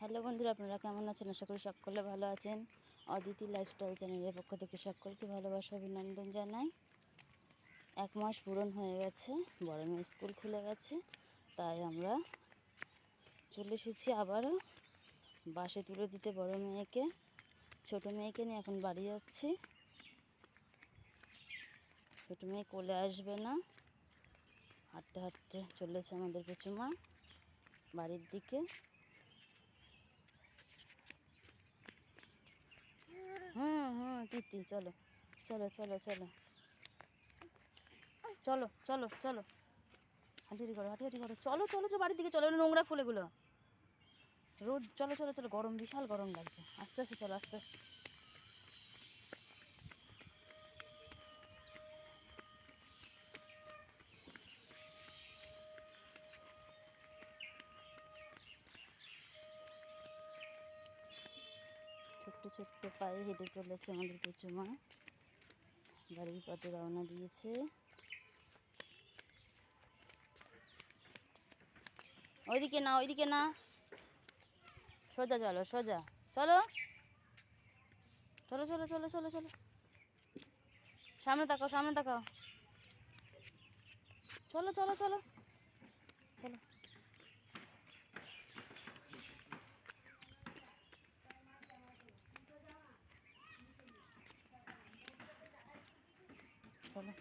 Hello বন্ধুরা, আপনারা কেমন আছেন? আশা করি সকলে ভালো আছেন। অদিতি লাইফস্টাইল চ্যানেলের পক্ষ থেকে সকলকে ভালোবাসা, অভিনন্দন জানাই। এক মাস পূরণ হয়ে গেছে, বড় মেয়ে স্কুল খুলে গেছে, তাই আমরা চলে এসেছি আবারও। বাসে তুলে দিতে বড় মেয়েকে, ছোট মেয়েকে নিয়ে এখন বাড়ি যাচ্ছি। ছোট মেয়ে কোলে আসবে না। হাঁটতে হাঁটতে চলেছে আমাদের পেছুমা বাড়ির দিকে। হুম চলো চলো চলো চলো। চলো চলো চলো। হাঁটি করো, হাঁটি হাঁটি করো। চলো চলো চলো, বাড়ির দিকে চলো নোংরা ফুলেগুলো। রোদ, চলো চলো চলো, গরম, বিশাল গরম লাগছে। আস্তে আস্তে, চলো, আস্তে আস্তে। ছোট্ট ছোট্ট পায়ে হেঁটে চলেছে আমাদের পুচুমা বাড়ির পথে রওনা দিয়েছে। ওইদিকে না ওইদিকে না। সোজা চলো সোজা। চলো। চলো চলো চলো চলো চলো। সামনে তাকাও সামনে তাকাও। চলো চলো চলো। চলো। চলো।